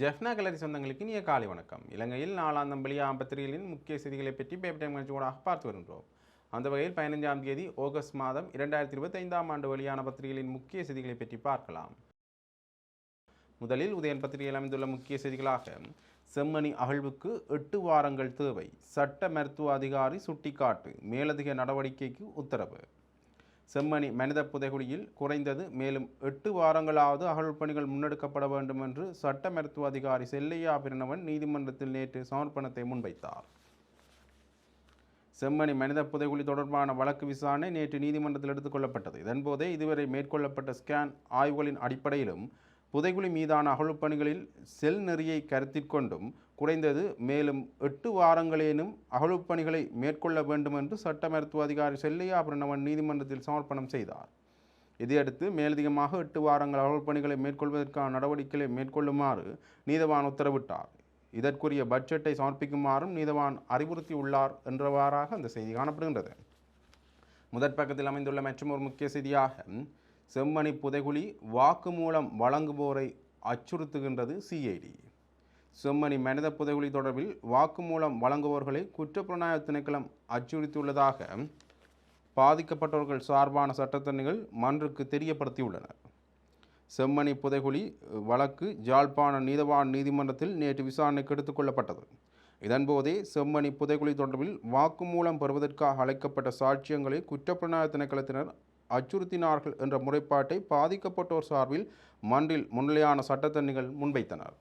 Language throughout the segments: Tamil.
ஜெஃப்னா கலரி சொந்தங்களுக்கு இனிய காலை வணக்கம். இலங்கையில் நாலாம் வெளியாம் பத்திரிகைகளின் முக்கிய செய்திகளை பற்றி பேப்பர் டைம் நிகழ்ச்சியோடாக பார்த்து வருகின்றோம். அந்த வகையில் பதினைஞ்சாம் தேதி ஆகஸ்ட் மாதம் இரண்டாயிரத்தி இருபத்தைந்தாம் ஆண்டு வெளியான பத்திரிகைகளின் முக்கிய செய்திகளை பற்றி பார்க்கலாம். முதலில் உதயன் பத்திரிகையில் அமைந்துள்ள முக்கிய செய்திகளாக செம்மணி அகழ்வுக்கு எட்டு வாரங்கள் தேவை. சட்ட மருத்துவ அதிகாரி சுட்டிக்காட்டு மேலதிக நடவடிக்கைக்கு உத்தரவு. செம்மணி மனித புதைகுழியில் குறைந்தது மேலும் எட்டு வாரங்களாவது அகழ்வு பணிகள் முன்னெடுக்கப்பட வேண்டும் என்று சட்ட மருத்துவ அதிகாரி செல்லையா பிரணவன் நீதிமன்றத்தில் நேற்று சமர்ப்பணத்தை முன்வைத்தார். செம்மணி மனித புதைகுழி தொடர்பான வழக்கு விசாரணை நேற்று நீதிமன்றத்தில் எடுத்துக்கொள்ளப்பட்டது இதன்போதே இதுவரை மேற்கொள்ளப்பட்ட ஸ்கேன் ஆய்வுகளின் அடிப்படையிலும் புதைகுழி மீதான அகழ்வு பணிகளில் செல் நெறியை கருத்தில் கொண்டும் குறைந்தது மேலும் எட்டு வாரங்களேனும் அகழ்வுப்பணிகளை மேற்கொள்ள வேண்டும் என்று சட்ட மருத்துவ அதிகாரி செல்லையா பிரணவன் நீதிமன்றத்தில் சமர்ப்பணம் செய்தார். இதையடுத்து மேலதிகமாக எட்டு வாரங்கள் அகழ்வு பணிகளை மேற்கொள்வதற்கான நடவடிக்கைகளை மேற்கொள்ளுமாறு நீதவான் உத்தரவிட்டார். இதற்குரிய பட்ஜெட்டை சமர்ப்பிக்குமாறும் நீதவான் அறிவுறுத்தியுள்ளார் என்றவாறாக அந்த செய்தி காணப்படுகின்றது. முதற் பக்கத்தில் அமைந்துள்ள மற்றும் ஒரு முக்கிய செய்தியாக செம்மணி புதைகுழி வாக்குமூலம் வழங்குவோரை அச்சுறுத்துகின்றது சிஐடி செம்மணி மனித புதைகுழி தொடர்பில் வாக்குமூலம் வழங்குவோர்களை குற்றப்புலனாய்வு திணைக்களம் அச்சுறுத்தியுள்ளதாக பாதிக்கப்பட்டவர்கள் சார்பான சட்டத்தரணிகள் மன்றுக்கு தெரியப்படுத்தியுள்ளனர். செம்மணி புதைகுழி வழக்கு ஜாழ்ப்பாண நீதவான் நீதிமன்றத்தில் நேற்று விசாரணைக்கு எடுத்துக்கொள்ளப்பட்டது இதன்போதே செம்மணி புதைகுழி தொடர்பில் வாக்குமூலம் பெறுவதற்காக அழைக்கப்பட்ட சாட்சியங்களை குற்றப்புலனாய்வு திணைக்களத்தினர் அச்சுறுத்தினார்கள் என்ற முறைப்பாட்டை பாதிக்கப்பட்டோர் சார்பில் மன்றில் முன்னிலையான சட்டத்தரணிகள் முன்வைத்தனர்.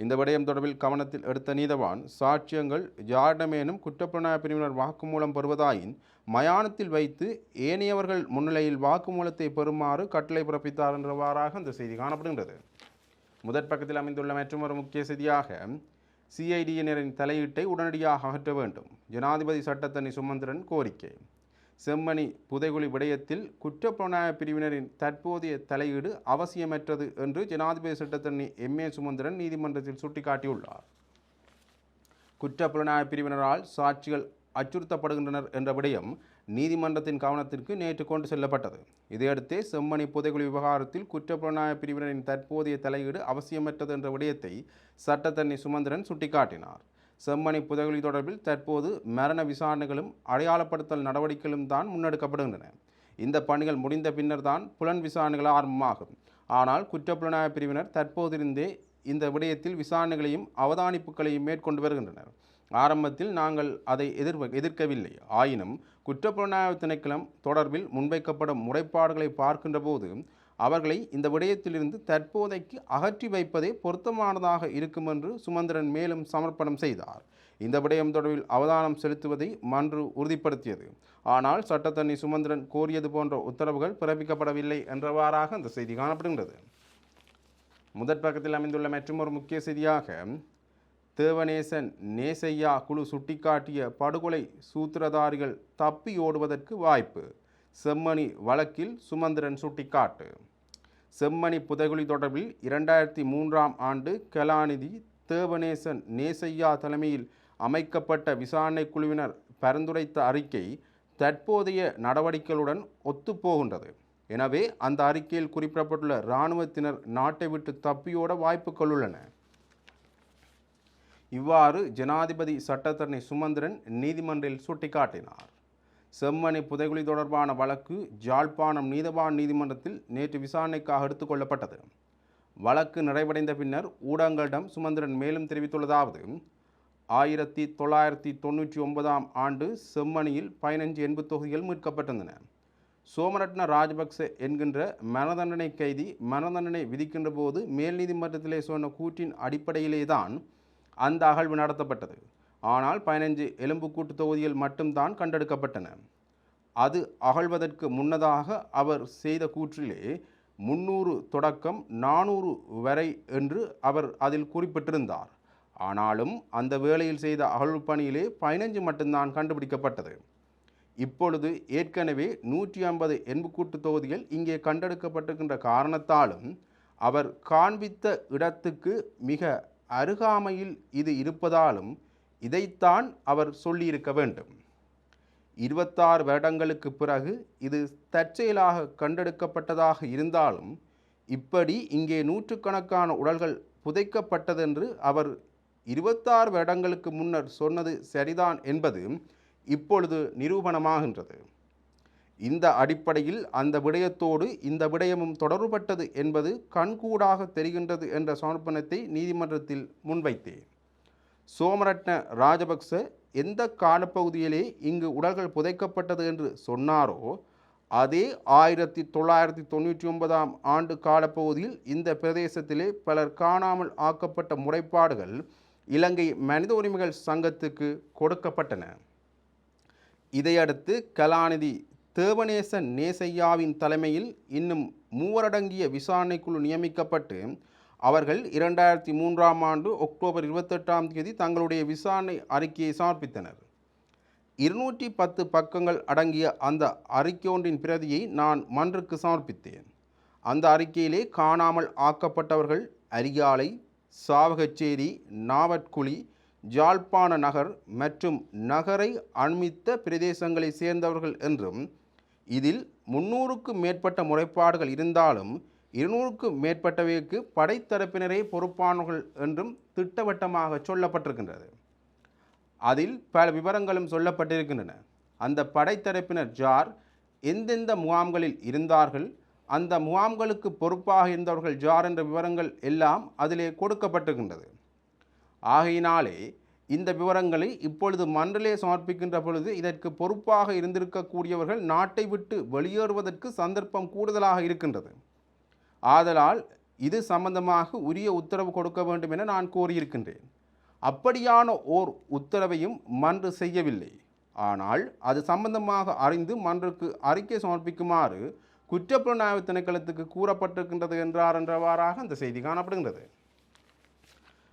இந்த விடயம் தொடர்பில் கவனத்தில் எடுத்த நீதவான் சாட்சியங்கள் யாரிடமேனும் குற்றப்புலனாய்வு பிரிவினர் வாக்குமூலம் பெறுவதாயின் மயானத்தில் வைத்து ஏனையவர்கள் முன்னிலையில் வாக்குமூலத்தை பெறுமாறு கட்டளை பிறப்பித்தார் என்றவாறாக அந்த செய்தி காணப்படுகின்றது. முதற் பக்கத்தில் அமைந்துள்ள மற்றொரு முக்கிய செய்தியாக சிஐடியினரின் தலையீட்டை உடனடியாக அகற்ற வேண்டும். ஜனாதிபதி சட்டத்தனி சுமந்திரன் கோரிக்கை. செம்மணி புதைகுழி விடயத்தில் குற்றப்புலனாய்வு பிரிவினரின் தற்போதைய தலையீடு அவசியமற்றது என்று ஜனாதிபதி சட்டத்தரணி எம். ஏ. சுமந்திரன் நீதிமன்றத்தில் சுட்டிக்காட்டியுள்ளார். குற்றப்புலனாய்வு பிரிவினரால் சாட்சிகள் அச்சுறுத்தப்படுகின்றனர் என்ற விடயம் நீதிமன்றத்தின் கவனத்திற்கு நேற்று கொண்டு செல்லப்பட்டது. இதையடுத்தே செம்மணி புதைகுழி விவகாரத்தில் குற்றப்புலனாய்வு பிரிவினரின் தற்போதைய தலையீடு அவசியமற்றது என்ற விடயத்தை சட்டத்தரணி சுமந்திரன் சுட்டிக்காட்டினார். செம்மணி புதைகுழி தொடர்பில் தற்போது மரண விசாரணைகளும் அடையாளப்படுத்தல் நடவடிக்கைகளும் தான் முன்னெடுக்கப்படுகின்றன. இந்த பணிகள் முடிந்த பின்னர் தான் புலன் விசாரணைகள் ஆரம்பமாகும். ஆனால் குற்றப்புலனாய்வு பிரிவினர் தற்போதிருந்தே இந்த விடயத்தில் விசாரணைகளையும் அவதானிப்புகளையும் மேற்கொண்டு வருகின்றனர். ஆரம்பத்தில் நாங்கள் அதை எதிர் எதிர்க்கவில்லை. ஆயினும் குற்றப்புலனாய்வு திணைக்களம் தொடர்பில் முன்வைக்கப்படும் முறைப்பாடுகளை பார்க்கின்ற போது அவர்களை இந்த விடயத்திலிருந்து தற்போதைக்கு அகற்றி வைப்பதே பொருத்தமானதாக இருக்கும் என்று சுமந்திரன் மேலும் சமர்ப்பணம் செய்தார். இந்த விடயம் தொடர்பில் அவதானம் செலுத்துவதை மன்று உறுதிப்படுத்தியது. ஆனால் சட்டத்தண்ணி சுமந்திரன் கோரியது போன்ற உத்தரவுகள் பிறப்பிக்கப்படவில்லை என்றவாறாக அந்த செய்தி காணப்படுகின்றது. முதற் பக்கத்தில் அமைந்துள்ள மற்றொரு முக்கிய செய்தியாக தேவநேசன் நேசையா குழு சுட்டிக்காட்டிய படுகொலை சூத்திரதாரிகள் தப்பி ஓடுவதற்கு வாய்ப்பு செம்மணி வழக்கில் சுமந்திரன் சுட்டிக்காட்டு. செம்மணி புதைகுழி தொடர்பில் இரண்டாயிரத்தி மூன்றாம் ஆண்டு கலாநிதி தேவநேசன் நேசையா தலைமையில் அமைக்கப்பட்ட விசாரணை குழுவினர் பரிந்துரைத்த அறிக்கை தற்போதைய நடவடிக்கைகளுடன் ஒத்துப்போகின்றது. எனவே அந்த அறிக்கையில் குறிப்பிடப்பட்டுள்ள இராணுவத்தினர் நாட்டை விட்டு தப்பியோட வாய்ப்புகள் உள்ளன. இவ்வாறு ஜனாதிபதி சட்டத்தரணி சுமந்திரன் நீதிமன்றில் சுட்டிக்காட்டினார். செம்மணி புதைகுழி தொடர்பான வழக்கு ஜாழ்ப்பாணம் நீதவான் நீதிமன்றத்தில் நேற்று விசாரணைக்காக எடுத்துக்கொள்ளப்பட்டது. வழக்கு நிறைவடைந்த பின்னர் ஊடகங்களிடம் சுமந்திரன் மேலும் தெரிவித்துள்ளதாவது ஆயிரத்தி தொள்ளாயிரத்தி தொண்ணூற்றி ஒன்பதாம் ஆண்டு செம்மணியில் பதினஞ்சு எண்பு தொகுதிகள் மீட்கப்பட்டிருந்தன. சோமரட்ன ராஜபக்ச என்கின்ற மரணதண்டனை கைதி மரணதண்டனை விதிக்கின்ற போது மேல் நீதிமன்றத்திலே சொன்ன கூற்றின் அடிப்படையிலே தான் அந்த அகழ்வு நடத்தப்பட்டது. ஆனால் பதினஞ்சு எலும்புக்கூட்டு தொகுதிகள் மட்டும்தான் கண்டெடுக்கப்பட்டன. அது அகழ்வதற்கு முன்னதாக அவர் செய்த கூற்றிலே முன்னூறு தொடக்கம் நானூறு வரை என்று அவர் அதில் குறிப்பிட்டிருந்தார். ஆனாலும் அந்த வேளையில் செய்த அகழ்வு பணியிலே பதினஞ்சு மட்டும்தான் கண்டுபிடிக்கப்பட்டது. இப்பொழுது ஏற்கனவே நூற்றி ஐம்பது எண்புக்கூட்டு தொகுதிகள் இங்கே கண்டெடுக்கப்பட்டிருக்கின்ற காரணத்தாலும் அவர் காண்பித்த இடத்துக்கு மிக அருகாமையில் இது இருப்பதாலும் இதைத்தான் அவர் சொல்லியிருக்க வேண்டும். இருபத்தாறு வருடங்களுக்கு பிறகு இது தற்செயலாக கண்டெடுக்கப்பட்டதாக இருந்தாலும் இப்படி இங்கே நூற்றுக்கணக்கான உடல்கள் புதைக்கப்பட்டதென்று அவர் இருபத்தாறு வருடங்களுக்கு முன்னர் சொன்னது சரிதான் என்பது இப்பொழுது நிரூபணமாகின்றது. இந்த அடிப்படையில் அந்த விடயத்தோடு இந்த விடயமும் தொடர்பட்டது என்பது கண்கூடாக தெரிகின்றது என்ற சமர்ப்பணத்தை நீதிமன்றத்தில் முன்வைத்தேன். சோமரட்ன ராஜபக்ச எந்த காலப்பகுதியிலே இங்கு உடல்கள் புதைக்கப்பட்டது என்று சொன்னாரோ அதே ஆயிரத்தி தொள்ளாயிரத்தி தொண்ணூற்றி ஒன்பதாம் ஆண்டு காலப்பகுதியில் இந்த பிரதேசத்திலே பலர் காணாமல் ஆக்கப்பட்ட முறைப்பாடுகள் இலங்கை மனித உரிமைகள் சங்கத்துக்கு கொடுக்கப்பட்டன. இதையடுத்து கலாநிதி தேவனேசன் நேசையாவின் தலைமையில் இன்னும் மூவரடங்கிய விசாரணைக்குழு நியமிக்கப்பட்டு அவர்கள் இரண்டாயிரத்தி மூன்றாம் ஆண்டு அக்டோபர் இருபத்தெட்டாம் தேதி தங்களுடைய விசாரணை அறிக்கையை சமர்ப்பித்தனர். இருநூற்றி பத்து பக்கங்கள் அடங்கிய அந்த அறிக்கை ஒன்றின் பிரதியை நான் மன்றுக்கு சமர்ப்பித்தேன். அந்த அறிக்கையிலே காணாமல் ஆக்கப்பட்டவர்கள் அரியாலை சாவகச்சேரி நாவட்குழி ஜாழ்ப்பாண நகர் மற்றும் நகரை அண்மித்த பிரதேசங்களை சேர்ந்தவர்கள் என்றும் இதில் முன்னூறுக்கும் மேற்பட்ட முறைப்பாடுகள் இருந்தாலும் இருநூறுக்கும் மேற்பட்டவைக்கு படைத்தரப்பினரே பொறுப்பானவர்கள் என்றும் திட்டவட்டமாக சொல்லப்பட்டிருக்கின்றது. அதில் பல விவரங்களும் சொல்லப்பட்டிருக்கின்றன. அந்த படைத்தரப்பினர் ஜார் எந்தெந்த முகாம்களில் இருந்தார்கள் அந்த முகாம்களுக்கு பொறுப்பாக இருந்தவர்கள் ஜார் என்ற விவரங்கள் எல்லாம் அதிலே கொடுக்கப்பட்டிருக்கின்றது. ஆகையினாலே இந்த விவரங்களை இப்பொழுது மன்றலே சமர்ப்பிக்கின்ற பொழுது இதற்கு பொறுப்பாக இருந்திருக்கக்கூடியவர்கள் நாட்டை விட்டு வெளியேறுவதற்கு சந்தர்ப்பம் கூடுதலாக இருக்கின்றது. ஆதலால் இது சம்பந்தமாக உரிய உத்தரவு கொடுக்க வேண்டும் என நான் கோரியிருக்கின்றேன் அப்படியான ஓர் உத்தரவையும் மன்று செய்யவில்லை. ஆனால் அது சம்பந்தமாக அறிந்து மன்றுக்கு அறிக்கை சமர்ப்பிக்குமாறு குற்றப்புலனாய்வு திணைக்களத்துக்கு கூறப்பட்டிருக்கின்றது என்றார் என்றவாறாக அந்த செய்தி காணப்படுகின்றது.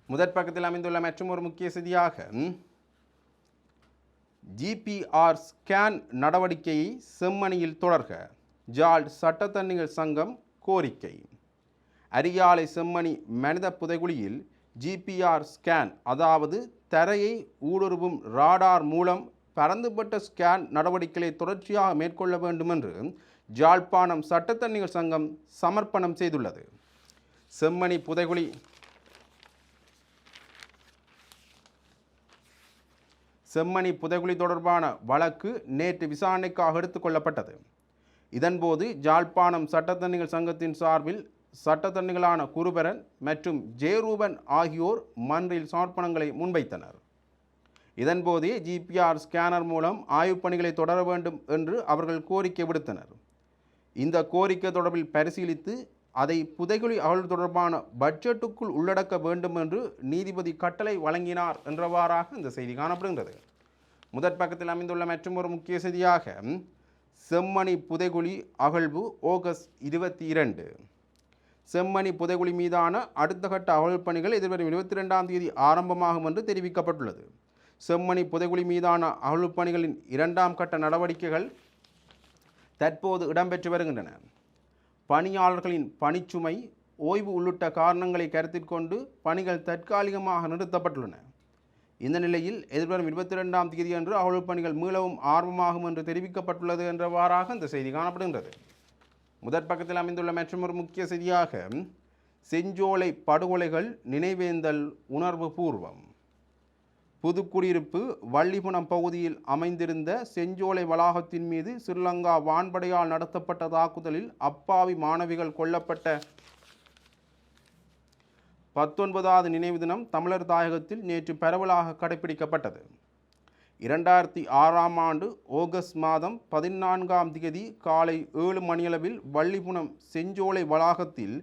முதற் பக்கத்தில் அமைந்துள்ள மற்றும் ஒரு முக்கிய செய்தியாக ஜிபிஆர் ஸ்கேன் நடவடிக்கையை செம்மணியில் தொடர்க. ஜால்ட் சட்டத்தண்ணிகள் சங்கம் கோரிக்கை அரியாலை செம்மணி மனித புதைகுழியில் ஜிபிஆர் ஸ்கேன் அதாவது தரையை ஊடுருவும் ராடார் மூலம் பரந்துபட்ட ஸ்கேன் நடவடிக்கைகளை தொடர்ச்சியாக மேற்கொள்ள வேண்டும் என்று ஜாழ்ப்பாணம் சட்டத்தண்ணிகள் சங்கம் சமர்ப்பணம் செய்துள்ளது. செம்மணி புதைகுழி. செம்மணி புதைகுழி தொடர்பான வழக்கு நேற்று விசாரணைக்காக எடுத்துக்கொள்ளப்பட்டது இதன்போது ஜாழ்ப்பாணம் சட்டத்தண்ணிகள் சங்கத்தின் சார்பில் சட்டத்தண்ணிகளான குருபரன் மற்றும் ஜெயரூபன் ஆகியோர் மன்றில் சமர்ப்பணங்களை முன்வைத்தனர். இதன்போதே ஜிபிஆர் ஸ்கேனர் மூலம் ஆய்வுப் பணிகளை தொடர வேண்டும் என்று அவர்கள் கோரிக்கை விடுத்தனர். இந்த கோரிக்கை தொடர்பில் பரிசீலித்து அதை புதைகுழி அகழ்வு தொடர்பான பட்ஜெட்டுக்குள் உள்ளடக்க வேண்டும் என்று நீதிபதி கட்டளை வழங்கினார் என்றவாறாக இந்த செய்தி காணப்படுகின்றது. முதற் பக்கத்தில் அமைந்துள்ள மற்றும் ஒரு முக்கிய செய்தியாக செம்மணி புதைகுழி அகழ்வு ஆகஸ்ட் இருபத்தி இரண்டு. செம்மணி புதைகுழி மீதான அடுத்த கட்ட அகழ்வு பணிகள் எதிர்வரும் இருபத்தி ரெண்டாம் தேதி ஆரம்பமாகும் என்று தெரிவிக்கப்பட்டுள்ளது. செம்மணி புதைகுழி மீதான அகழ்வு பணிகளின் இரண்டாம் கட்ட நடவடிக்கைகள் தற்போது இடம்பெற்று வருகின்றன. பணியாளர்களின் பணிச்சுமை ஓய்வு உள்ளிட்ட காரணங்களை கருத்தில் கொண்டு பணிகள் தற்காலிகமாக நிறுத்தப்பட்டுள்ளன. இந்த நிலையில் எதிர்வரும் இருபத்தி ரெண்டாம் தேதியன்று அகழ்வு பணிகள் மீளவும் ஆர்வமாகும் என்று தெரிவிக்கப்பட்டுள்ளது என்றவாறாக இந்த செய்தி காணப்படுகின்றது. முதற் பக்கத்தில் அமைந்துள்ள மற்றொரு முக்கிய செய்தியாக செஞ்சோலை படுகொலைகள் நினைவேந்தல் உணர்வு பூர்வம். புதுக்குடியிருப்பு வள்ளிகுணம் பகுதியில் அமைந்திருந்த செஞ்சோலை வளாகத்தின் மீது ஸ்ரீலங்கா வான்படையால் நடத்தப்பட்ட தாக்குதலில் அப்பாவி மாணவிகள் கொல்லப்பட்ட பத்தொன்பதாவது நினைவு தினம் தமிழர் தாயகத்தில் நேற்று பரவலாக கடைபிடிக்கப்பட்டது. இரண்டாயிரத்தி ஆறாம் ஆண்டு ஆகஸ்ட் மாதம் பதினான்காம் தேதி காலை ஏழு மணியளவில் வள்ளிபுணம் செஞ்சோலை வளாகத்தில்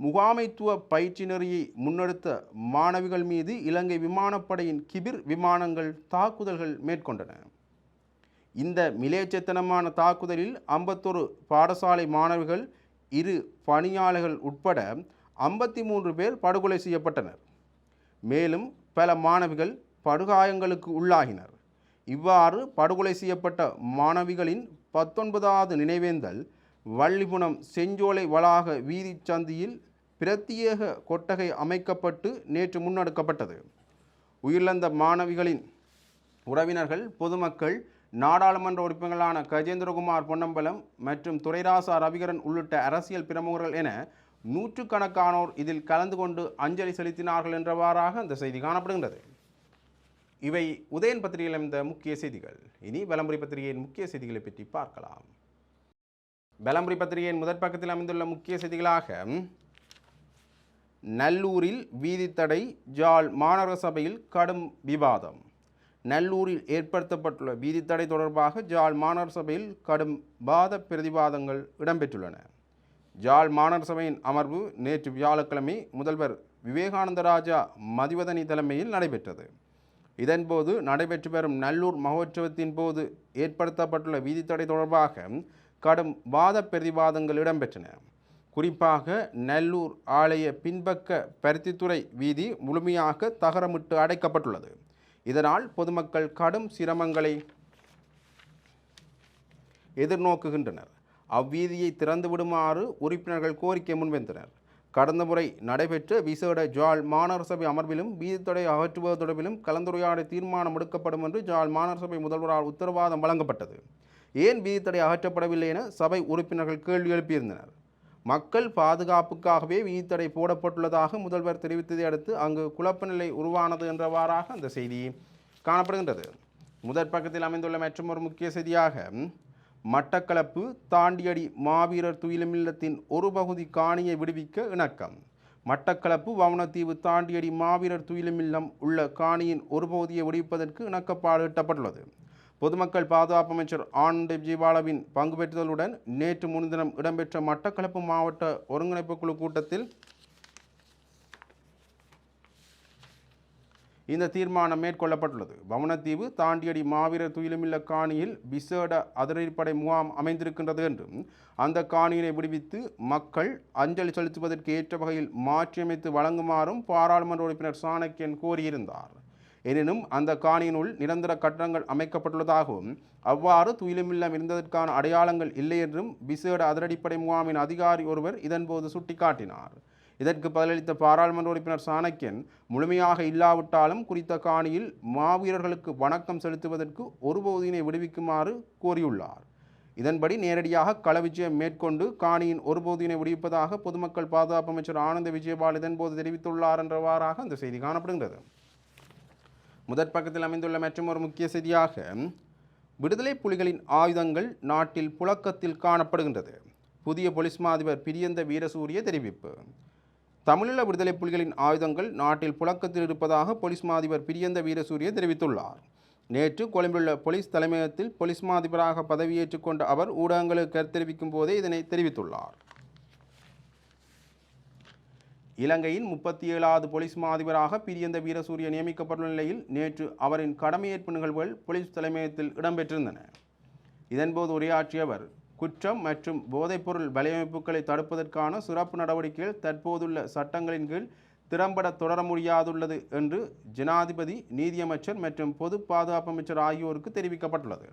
முகாமைத்துவ பயிற்சி நெறியை முன்னெடுத்த மாணவிகள் மீது இலங்கை விமானப்படையின் கிபிர் விமானங்கள் தாக்குதல்கள் மேற்கொண்டன. இந்த மிலேச்சத்தனமான தாக்குதலில் ஐம்பத்தொரு பாடசாலை மாணவிகள் இரு பணியாளர்கள் உட்பட ஐம்பத்தி மூன்று பேர் படுகொலை செய்யப்பட்டனர். மேலும் பல மாணவிகள் படுகாயங்களுக்கு உள்ளாகினர். இவ்வாறு படுகொலை செய்யப்பட்ட மாணவிகளின் பத்தொன்பதாவது நினைவேந்தல் வள்ளிபுணம் செஞ்சோலை வளாக வீதி சந்தியில் பிரத்யேக கொட்டகை அமைக்கப்பட்டு நேற்று முன்னெடுக்கப்பட்டது. உயிரிழந்த மாணவிகளின் உறவினர்கள் பொதுமக்கள் நாடாளுமன்ற உறுப்பினர்களான கஜேந்திரகுமார் பொன்னம்பலம் மற்றும் துரைராசா ரவிகரன் உள்ளிட்ட அரசியல் பிரமுகர்கள் என நூற்றுக்கணக்கானோர் இதில் கலந்து கொண்டு அஞ்சலி செலுத்தினார்கள் என்றவாறாக அந்த செய்தி காணப்படுகின்றது. இவை உதயன் பத்திரிகையில் அமைந்த முக்கிய செய்திகள். இனி வலம்புரி பத்திரிகையின் முக்கிய செய்திகளை பற்றி பார்க்கலாம். வலம்புரி பத்திரிகையின் முதற் பக்கத்தில் அமைந்துள்ள முக்கிய செய்திகளாக நல்லூரில் வீதித்தடை ஜால் மாநகர சபையில் கடும் விவாதம். நல்லூரில் ஏற்படுத்தப்பட்டுள்ள வீதித்தடை தொடர்பாக ஜாழ் மாநகர சபையில் கடும் வாத பிரதிவாதங்கள் இடம்பெற்றுள்ளன. ஜாழ் மாநகர சபையின் அமர்வு நேற்று வியாழக்கிழமை முதல்வர் விவேகானந்தராஜா மதிவதனி தலைமையில் நடைபெற்றது. இதன்போது நடைபெற்று வரும் நல்லூர் மகோற்சவத்தின் போது ஏற்படுத்தப்பட்டுள்ள வீதித்தடை தொடர்பாக கடும் வாத பிரதிவாதங்கள் இடம்பெற்றன. குறிப்பாக நல்லூர் ஆலய பின்பக்க பருத்தித்துறை வீதி முழுமையாக தகரமிட்டு அடைக்கப்பட்டுள்ளது. இதனால் பொதுமக்கள் கடும் சிரமங்களை எதிர்நோக்குகின்றனர். அவ்வீதியை திறந்து விடுமாறு உறுப்பினர்கள் கோரிக்கை முன்வைத்தனர். கடந்த முறை நடைபெற்ற விசேட ஜாழ் மாநகர சபை அமர்விலும் வீதித்தடை அகற்றுவது தொடர்பிலும் கலந்துரையாட தீர்மானம் எடுக்கப்படும் என்று ஜாழ் மாநகர சபை முதல்வரால் உத்தரவாதம் வழங்கப்பட்டது. ஏன் வீதித்தடை அகற்றப்படவில்லை என சபை உறுப்பினர்கள் கேள்வி எழுப்பியிருந்தனர். மக்கள் பாதுகாப்புக்காகவே வீதித்தடை போடப்பட்டுள்ளதாக முதல்வர் தெரிவித்ததை அடுத்து அங்கு குழப்பநிலை உருவானது என்றவாறாக அந்த செய்தி காணப்படுகின்றது. முதற் பக்கத்தில் அமைந்துள்ள மற்றும் ஒரு முக்கிய செய்தியாக மட்டக்களப்பு தாண்டியடி மாவீரர் துயிலுமில்லத்தின் ஒரு பகுதி காணியை விடுவிக்க இணக்கம். மட்டக்களப்பு வவுனத்தீவு தாண்டியடி மாவீரர் துயிலுமில்லம் உள்ள காணியின் ஒரு பகுதியை விடுவிப்பதற்கு இணக்கப்பாடு எட்டப்பட்டுள்ளது. பொதுமக்கள் பாதுகாப்பு அமைச்சர் ஆனந்த் ஜீவாலவின் பங்கு பெற்றுதலுடன் நேற்று முன்தினம் இடம்பெற்ற மட்டக்களப்பு மாவட்ட ஒருங்கிணைப்பு குழு கூட்டத்தில் இந்த தீர்மானம் மேற்கொள்ளப்பட்டுள்ளது. வவனத்தீவு தாண்டியடி மாவீரர் துயிலுமில்ல காணியில் விசேட அதிரடிப்படை முகாம் அமைந்திருக்கின்றது என்றும் அந்த காணியினை விடுவித்து மக்கள் அஞ்சலி செலுத்துவதற்கு ஏற்ற வகையில் மாற்றியமைத்து வழங்குமாறும் பாராளுமன்ற உறுப்பினர் சாணக்கியன் கோரியிருந்தார். எனினும் அந்த காணியினுள் நிரந்தர கட்டடங்கள் அமைக்கப்பட்டுள்ளதாகவும் அவ்வாறு துயிலுமில்லம் இருந்ததற்கான அடையாளங்கள் இல்லை என்றும் விசேட அதிரடிப்படை முகாமின் அதிகாரி ஒருவர் இதன்போது சுட்டிக்காட்டினார். இதற்கு பதிலளித்த பாராளுமன்ற உறுப்பினர் சாணக்கியன் முழுமையாக இல்லாவிட்டாலும் குறித்த காணியில் மாவீரர்களுக்கு வணக்கம் செலுத்துவதற்கு ஒரு பகுதியினை விடுவிக்குமாறு கோரியுள்ளார். இதன்படி நேரடியாக களவிஜயம் மேற்கொண்டு காணியின் ஒரு பகுதியினை விடுவிப்பதாக பொதுமக்கள் பாதுகாப்பு அமைச்சர் ஆனந்த விஜயபால் இதன்போது தெரிவித்துள்ளார் என்றவாறாக அந்த செய்தி காணப்படுகிறது முதற் பக்கத்தில் அமைந்துள்ள மற்றும் ஒரு முக்கிய செய்தியாக விடுதலை புலிகளின் ஆயுதங்கள் நாட்டில் புழக்கத்தில் காணப்படுகின்றது. புதிய பொலிஸ் மா அதிபர் பிரியந்த வீரசூரிய தெரிவிப்பு. தமிழீழ விடுதலை புலிகளின் ஆயுதங்கள் நாட்டில் புழக்கத்தில் இருப்பதாக பொலிஸ் மாதிபர் பிரியந்த வீரசூரிய தெரிவித்துள்ளார். நேற்று கொழும்பிலுள்ள போலீஸ் தலைமையகத்தில் பொலிஸ் மாதிபராக பதவியேற்றுக் கொண்ட அவர் ஊடகங்களுக்கு கருத்தெரிவிக்கும் போதே இதனை தெரிவித்துள்ளார். இலங்கையின் முப்பத்தி ஏழாவது போலீஸ் மாதிபராக பிரியந்த வீரசூரிய நியமிக்கப்பட்டுள்ள நிலையில் நேற்று அவரின் கடமையேற்பு நிகழ்வுகள் போலீஸ் தலைமையகத்தில் இடம்பெற்றிருந்தன. இதன்போது உரையாற்றிய அவர் குற்றம் மற்றும் போதைப்பொருள் வலையமைப்புகளை தடுப்பதற்கான சிறப்பு நடவடிக்கைகள் தற்போதுள்ள சட்டங்களின் கீழ் திறம்பட தொடர முடியாதுள்ளது என்று ஜனாதிபதி நீதியமைச்சர் மற்றும் பொது பாதுகாப்பு அமைச்சர் ஆகியோருக்கு தெரிவிக்கப்பட்டுள்ளது.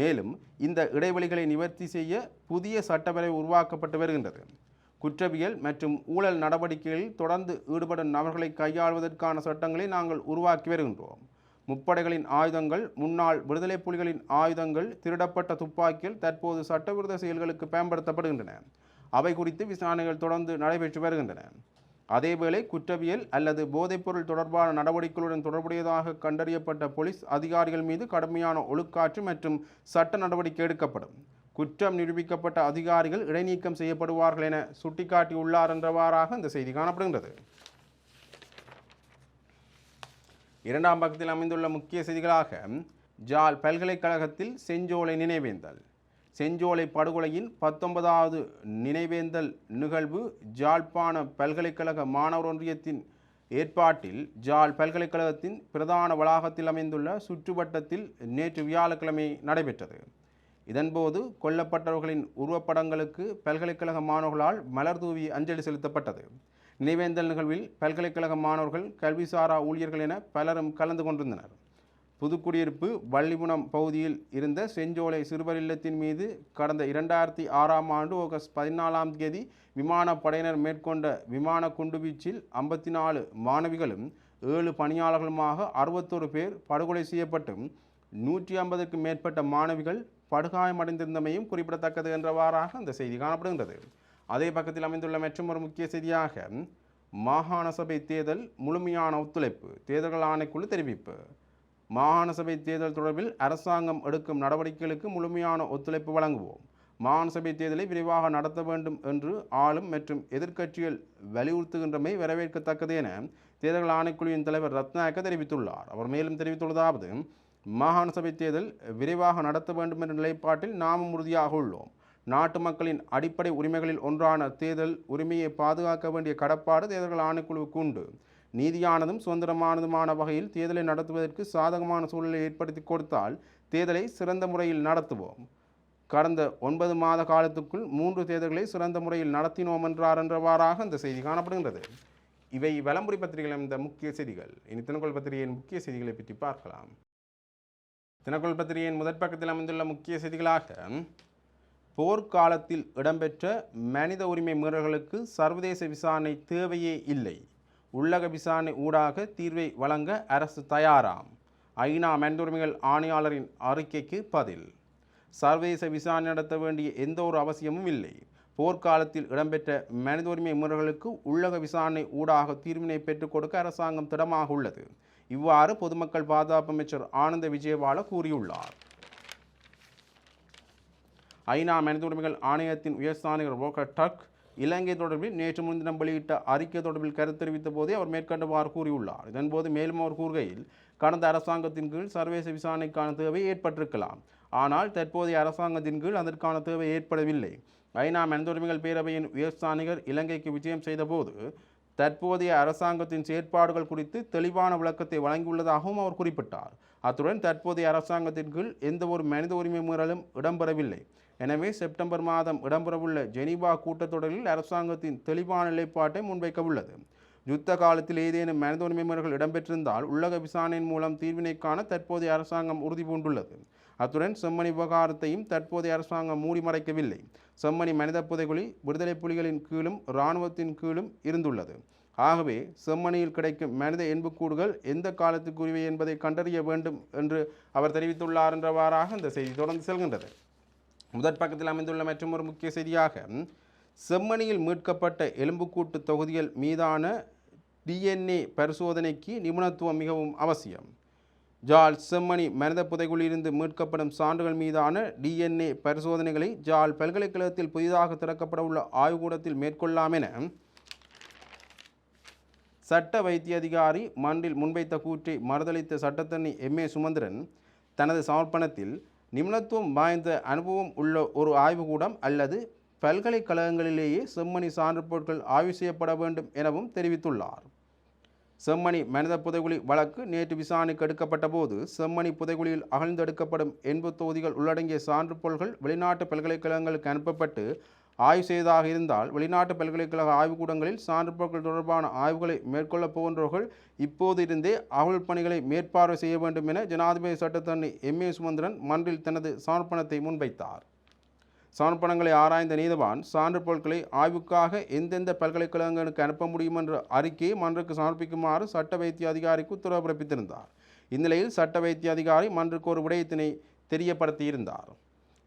மேலும் இந்த இடைவெளிகளை நிவர்த்தி செய்ய புதிய சட்டப்பேரவை உருவாக்கப்பட்டு வருகின்றது. குற்றவியல் மற்றும் ஊழல் நடவடிக்கைகளில் தொடர்ந்து ஈடுபடும் நபர்களை கையாள்வதற்கான சட்டங்களை நாங்கள் உருவாக்கி வருகின்றோம். முப்படைகளின் ஆயுதங்கள் முன்னாள் விடுதலை புலிகளின் ஆயுதங்கள் திருடப்பட்ட துப்பாக்கிகள் தற்போது சட்டவிரோத செயல்களுக்கு பயன்படுத்தப்படுகின்றன. அவை குறித்து விசாரணைகள் தொடர்ந்து நடைபெற்று வருகின்றன. அதேவேளை குற்றவியல் அல்லது போதைப்பொருள் தொடர்பான நடவடிக்கைகளுடன் தொடர்புடையதாக கண்டறியப்பட்ட போலீஸ் அதிகாரிகள் மீது கடுமையான ஒழுக்காற்று மற்றும் சட்ட நடவடிக்கை எடுக்கப்படும். குற்றம் நிரூபிக்கப்பட்ட அதிகாரிகள் இடைநீக்கம் செய்யப்படுவார்கள் என சுட்டிக்காட்டியுள்ளார் என்றவாறாக இந்த செய்தி காணப்படுகின்றது. இரண்டாம் பக்கத்தில் அமைந்துள்ள முக்கிய செய்திகளாக ஜால் பல்கலைக்கழகத்தில் செஞ்சோலை நினைவேந்தல். செஞ்சோலை படுகொலையின் பத்தொன்பதாவது நினைவேந்தல் நிகழ்வு ஜாழ்ப்பாண பல்கலைக்கழக மாணவர் ஒன்றியத்தின் ஏற்பாட்டில் ஜாழ் பல்கலைக்கழகத்தின் பிரதான வளாகத்தில் அமைந்துள்ள சுற்றுவட்டத்தில் நேற்று வியாழக்கிழமை நடைபெற்றது. இதன்போது கொல்லப்பட்டவர்களின் உருவப்படங்களுக்கு பல்கலைக்கழக மாணவர்களால் மலர் தூவி அஞ்சலி செலுத்தப்பட்டது. நினைவேந்தல் நிகழ்வில் பல்கலைக்கழக மாணவர்கள் கல்விசாரா ஊழியர்கள் என பலரும் கலந்து கொண்டிருந்தனர். புதுக்குடியிருப்பு வள்ளிகுணம் பகுதியில் இருந்த செஞ்சோலை சிறுவர் இல்லத்தின் மீது கடந்த இரண்டாயிரத்தி ஆறாம் ஆண்டு ஆகஸ்ட் பதினாலாம் தேதி விமானப்படையினர் மேற்கொண்ட விமான குண்டுவீச்சில் ஐம்பத்தி நாலு மாணவிகளும் ஏழு பணியாளர்களுமாக அறுபத்தொரு பேர் படுகொலை செய்யப்பட்டும் நூற்றி ஐம்பதுக்கும் மேற்பட்ட மாணவிகள் படுகாயமடைந்திருந்தமையும் குறிப்பிடத்தக்கது என்றவாறாக அந்த செய்தி காணப்படுகின்றது. அதே பக்கத்தில் அமைந்துள்ள மற்றொரு முக்கிய செய்தியாக மாகாண சபை தேர்தல் முழுமையான ஒத்துழைப்பு தேர்தல்கள் ஆணைக்குழு தெரிவிப்பு. மாகாண சபை தேர்தல் தொடர்பில் அரசாங்கம் எடுக்கும் நடவடிக்கைகளுக்கு முழுமையான ஒத்துழைப்பு வழங்குவோம். மாகாண சபை தேர்தலை விரைவாக நடத்த வேண்டும் என்று ஆளும் மற்றும் எதிர்க்கட்சிகள் வலியுறுத்துகின்றமை வரவேற்கத்தக்கது என தேர்தல் ஆணைக்குழுவின் தலைவர் ரத்னாயக்க தெரிவித்துள்ளார். அவர் மேலும் தெரிவித்துள்ளதாவது மாகாண சபை தேர்தல் விரைவாக நடத்த வேண்டும் என்ற நிலைப்பாட்டில் நாமும் உறுதியாக உள்ளோம். நாட்டு மக்களின் அடிப்படை உரிமைகளில் ஒன்றான தேர்தல் உரிமையை பாதுகாக்க வேண்டிய கடப்பாடு தேர்தல்கள் ஆணைக்குழுவுக்கு உண்டு. நீதியானதும் சுதந்திரமானதுமான வகையில் தேர்தலை நடத்துவதற்கு சாதகமான சூழலை ஏற்படுத்தி கொடுத்தால் தேர்தலை சிறந்த முறையில் நடத்துவோம். கடந்த ஒன்பது மாத காலத்துக்குள் மூன்று தேர்தல்களை சிறந்த முறையில் நடத்தினோம் என்றார் என்றவாறாக இந்த செய்தி காணப்படுகின்றது. இவை வலம்புரி பத்திரிகைகள் இந்த முக்கிய செய்திகள். இனி தினக்கோள் பத்திரிகையின் முக்கிய செய்திகளை பற்றி பார்க்கலாம். தினக்கோள் பத்திரிகையின் முதற் பக்கத்தில் அமைந்துள்ள முக்கிய செய்திகளாக போர்க்காலத்தில் இடம்பெற்ற மனித உரிமை மீறல்களுக்கு சர்வதேச விசாரணை தேவையே இல்லை. உள்ளக விசாரணை ஊடாக தீர்வை வழங்க அரசு தயாராம். ஐநா மனித உரிமைகள் ஆணையாளரின் அறிக்கைக்கு பதில். சர்வதேச விசாரணை நடத்த வேண்டிய எந்த ஒரு அவசியமும் இல்லை. போர்க்காலத்தில் இடம்பெற்ற மனித உரிமை மீறல்களுக்கு உள்ளக விசாரணை ஊடாக தீர்வினை பெற்றுக் கொடுக்க அரசாங்கம் திடமாக உள்ளது. இவ்வாறு பொதுமக்கள் பாதுகாப்பு அமைச்சர் ஆனந்த விஜயபால கூறியுள்ளார். ஐநா மனித உரிமைகள் ஆணையத்தின் உயர்ஸ்தானிகர் வோகர் டக் இலங்கை தொடர்பில் நேற்று முன்தினம் வெளியிட்ட அறிக்கை தொடர்பில் கருத்து தெரிவித்த போதே அவர் மேற்கண்டவாறு கூறியுள்ளார். இதன்போது மேலும் அவர் கூறுகையில் கடந்த அரசாங்கத்தின் கீழ் சர்வதேச விசாரணைக்கான தேவை ஏற்பட்டிருக்கலாம். ஆனால் தற்போதைய அரசாங்கத்தின் கீழ் அதற்கான தேவை ஏற்படவில்லை. ஐநா மனித உரிமைகள் பேரவையின் உயர்ஸ்தானிகர் இலங்கைக்கு விஜயம் செய்தபோது தற்போதைய அரசாங்கத்தின் செயற்பாடுகள் குறித்து தெளிவான விளக்கத்தை வழங்கியுள்ளதாகவும் அவர் குறிப்பிட்டார். அத்துடன் தற்போதைய அரசாங்கத்தின் கீழ் எந்த ஒரு மனித உரிமை மீறலும் இடம்பெறவில்லை. எனவே செப்டம்பர் மாதம் இடம்பெறவுள்ள ஜெனீவா கூட்டத்தொடரில் அரசாங்கத்தின் தெளிவான நிலைப்பாட்டை முன்வைக்க உள்ளது யுத்த காலத்தில் ஏதேனும் மனித உரிமைகள் இடம்பெற்றிருந்தால் உள்ளக விசாரணையின் மூலம் தீர்வினைக்கான தற்போதைய அரசாங்கம் உறுதி பூண்டுள்ளது அத்துடன் செம்மணி விவகாரத்தையும் தற்போதைய அரசாங்கம் மூடி மறைக்கவில்லை. செம்மணி மனித புதைகுழி விடுதலை புலிகளின் கீழும் இராணுவத்தின் கீழும் இருந்துள்ளது. ஆகவே செம்மணியில் கிடைக்கும் மனித எண்புக்கூடுகள் எந்த காலத்துக்குரியவை என்பதை கண்டறிய வேண்டும் என்று அவர் தெரிவித்துள்ளார் என்றவாறாக இந்த செய்தி தொடர்ந்து செல்கின்றது. முதற் பக்கத்தில் அமைந்துள்ள மற்றும் ஒரு முக்கிய செய்தியாக செம்மணியில் மீட்கப்பட்ட எலும்புக்கூட்டு தொகுதிகள் மீதான டிஎன்ஏ பரிசோதனைக்கு நிபுணத்துவம் மிகவும் அவசியம். ஜால் செம்மணி மனித புதைகுழியிலிருந்து மீட்கப்படும் சான்றுகள் மீதான டிஎன்ஏ பரிசோதனைகளை ஜால் பல்கலைக்கழகத்தில் புதிதாக திறக்கப்பட உள்ள ஆய்வுக்கூடத்தில் மேற்கொள்ளலாம் என சட்ட வைத்திய அதிகாரி மன்றில் முன்வைத்த கூற்றை மறுதளித்த சட்டத்தண்ணி எம் ஏ சுமந்திரன் தனது சமர்ப்பணத்தில் நிபுணத்துவம் வாய்ந்த அனுபவம் உள்ள ஒரு ஆய்வுக்கூடம் அல்லது பல்கலைக்கழகங்களிலேயே செம்மணி சான்று பொருட்கள் ஆய்வு செய்யப்பட வேண்டும் எனவும் தெரிவித்துள்ளார். செம்மணி மனித புதைகுழி வழக்கு நேற்று விசாரணைக்கு எடுக்கப்பட்ட போது செம்மணி புதைகுழியில் அகழ்ந்தெடுக்கப்படும் எண்பது தொகுதிகள் உள்ளடங்கிய சான்று பொருள்கள் வெளிநாட்டு பல்கலைக்கழகங்களுக்கு அனுப்பப்பட்டு ஆய்வு செய்ததாக இருந்தால் வெளிநாட்டு பல்கலைக்கழக ஆய்வுக்கூடங்களில் சான்று பொருட்கள் தொடர்பான ஆய்வுகளை மேற்கொள்ளப் போகின்றவர்கள் இப்போது இருந்தே அகழ் பணிகளை மேற்பார்வை செய்ய வேண்டும் என ஜனாதிபதி சட்டத்தரணி எம். ஏ. சுமந்திரன் மன்றில் தனது சமர்ப்பணத்தை முன்வைத்தார். சமர்ப்பணங்களை ஆராய்ந்த நீதவான் சான்று பொருட்களை ஆய்வுக்காக எந்தெந்த பல்கலைக்கழகங்களுக்கு அனுப்ப முடியும் என்ற அறிக்கையை மன்றுக்கு சமர்ப்பிக்குமாறு சட்ட வைத்திய அதிகாரிக்கு உத்தரவு பிறப்பித்திருந்தார். இந்நிலையில் சட்ட வைத்திய அதிகாரி மன்றுக்கு ஒரு விடயத்தினை தெரியப்படுத்தியிருந்தார்.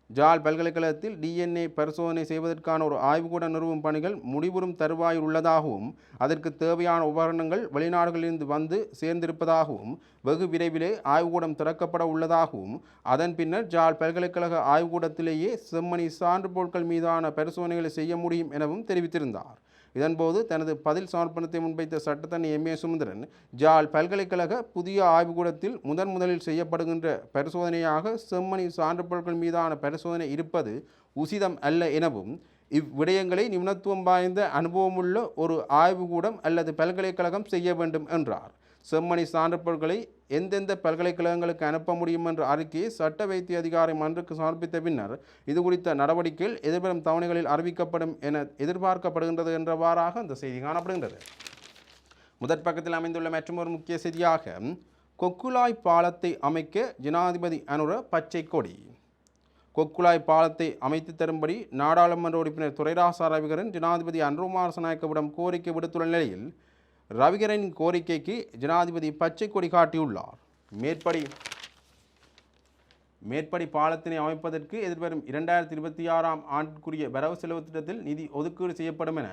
ஜால் பல்கலைக்கழகத்தில் டிஎன்ஏ பரிசோதனை செய்வதற்கான ஒரு ஆய்வுக்கூட நிறுவும் பணிகள் முடிவுறும் தருவாயில் உள்ளதாகவும் அதற்கு தேவையான உபகரணங்கள் வெளிநாடுகளிலிருந்து வந்து சேர்ந்திருப்பதாகவும் வெகு விரைவிலே ஆய்வுக்கூடம் திறக்கப்பட உள்ளதாகவும் அதன் பின்னர் ஜால் பல்கலைக்கழக ஆய்வுக்கூடத்திலேயே செம்மணி சான்று பொருட்கள் மீதான பரிசோதனைகளை செய்ய முடியும் எனவும் தெரிவித்திருந்தார். இதன்போது தனது பதில் சமர்ப்பணத்தை முன்வைத்த சட்டத்தன் எம் ஏ சுமந்திரன் ஜால் பல்கலைக்கழக புதிய ஆய்வுக்கூடத்தில் முதன் முதலில் செய்யப்படுகின்ற பரிசோதனையாக செம்மணி சான்று பொருட்கள் மீதான பரிசோதனை இருப்பது உசிதம் அல்ல எனவும் இவ்விடயங்களை நிபுணத்துவம் வாய்ந்த அனுபவமுள்ள ஒரு ஆய்வுக்கூடம் அல்லது பல்கலைக்கழகம் செய்ய வேண்டும் என்றார். செம்மணி சான்று பொருட்களை எந்தெந்த பல்கலைக்கழகங்களுக்கு அனுப்ப முடியும் என்ற அறிக்கையை சட்ட வைத்திய அதிகாரி மன்றுக்கு சமர்ப்பித்த பின்னர் இது குறித்த நடவடிக்கைகள் எதிர்வரும் தவணைகளில் அறிவிக்கப்படும் என எதிர்பார்க்கப்படுகின்றது என்றவாறாக இந்த செய்தி காணப்படுகின்றது. முதற் பக்கத்தில் அமைந்துள்ள மற்றொரு முக்கிய செய்தியாக கொக்குலாய் பாலத்தை அமைக்க ஜனாதிபதி அனுர பச்சை கொடி. கொக்குலாய் பாலத்தை அமைத்து தரும்படி நாடாளுமன்ற உறுப்பினர் துரைராசா ரவிகரன் ஜனாதிபதி அன்ருமார் சநாயக்கவிடம் கோரிக்கை விடுத்துள்ள நிலையில் ரவிகரனின் கோரிக்கைக்கு ஜனாதிபதி பச்சை கொடி காட்டியுள்ளார். மேற்படி மேற்படி பாலத்தினை அமைப்பதற்கு எதிர்வரும் இரண்டாயிரத்தி இருபத்தி ஆறாம் ஆண்டுக்குரிய வரவு செலவு திட்டத்தில் நிதி ஒதுக்கீடு செய்யப்படும் என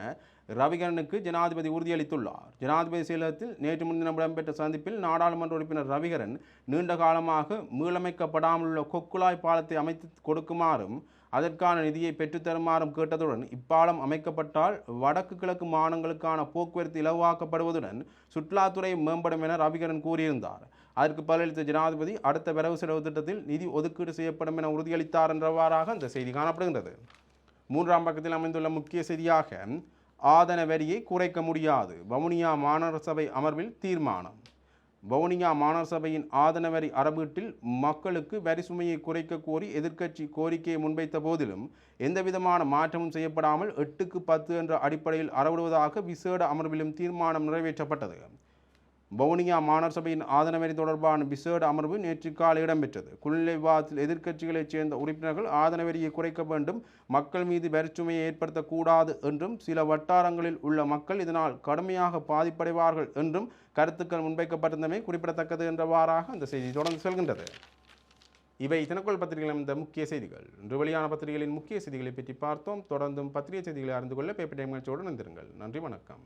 ரவிகரனுக்கு ஜனாதிபதி உறுதியளித்துள்ளார். ஜனாதிபதி செயலகத்தில் நேற்று முன்தினம் இடம்பெற்ற சந்திப்பில் நாடாளுமன்ற உறுப்பினர் ரவிகரன் நீண்ட காலமாக மீளமைக்கப்படாமல் உள்ள கொக்குழாய் பாலத்தை அமைத்து கொடுக்குமாறும் அதற்கான நிதியை பெற்றுத்தருமாறும் கேட்டதுடன் இப்பாலம் அமைக்கப்பட்டால் வடக்கு கிழக்கு மாநிலங்களுக்கான போக்குவரத்து இலவாக்கப்படுவதுடன் சுற்றுலாத்துறை மேம்படும் என ரவிகரன் கூறியிருந்தார். அதற்கு பதிலளித்த ஜனாதிபதி அடுத்த வரவு செலவு திட்டத்தில் நிதி ஒதுக்கீடு செய்யப்படும் என உறுதியளித்தார் என்றவாறாக அந்த செய்தி காணப்படுகின்றது. மூன்றாம் பக்கத்தில் அமைந்துள்ள முக்கிய செய்தியாக ஆதன வரியை குறைக்க முடியாது. வவுனியா மாநகர சபை அமர்வில் தீர்மானம். வவுனியா மாநகர சபையின் ஆதனவரி அறவீட்டில் மக்களுக்கு வரி சுமையை குறைக்க கோரி எதிர்க்கட்சி கோரிக்கையை முன்வைத்த போதிலும் எந்தவிதமான மாற்றமும் செய்யப்படாமல் எட்டுக்கு பத்து என்ற அடிப்படையில் அறவிடுவதாக விசேட அமர்விலும் தீர்மானம் நிறைவேற்றப்பட்டது. வவுனியா மாநகர சபையின் ஆதனவரி தொடர்பான விசேட அமர்வு நேற்று காலை இடம்பெற்றது. குளிர்நிலை விவாதத்தில் எதிர்க்கட்சிகளைச் சேர்ந்த உறுப்பினர்கள் ஆதனவரியை குறைக்க வேண்டும் மக்கள் மீது வரிச்சுமையை ஏற்படுத்தக்கூடாது என்றும் சில வட்டாரங்களில் உள்ள மக்கள் இதனால் கடுமையாக பாதிப்படைவார்கள் என்றும் கருத்துக்கள் முன்வைக்கப்பட்டிருந்தமை குறிப்பிடத்தக்கது என்றவாறாக அந்த செய்தி தொடர்ந்து செல்கின்றது. இவை தினக்குள் பத்திரிகைகளின் இந்த முக்கிய செய்திகள். இன்று வெளியான பத்திரிகைகளின் முக்கிய செய்திகளை பற்றி பார்த்தோம். தொடர்ந்தும் பத்திரிகை செய்திகளை அறிந்து கொள்ள பேப்பர் டைம் நிகழ்ச்சியோடு நன்றி வணக்கம்.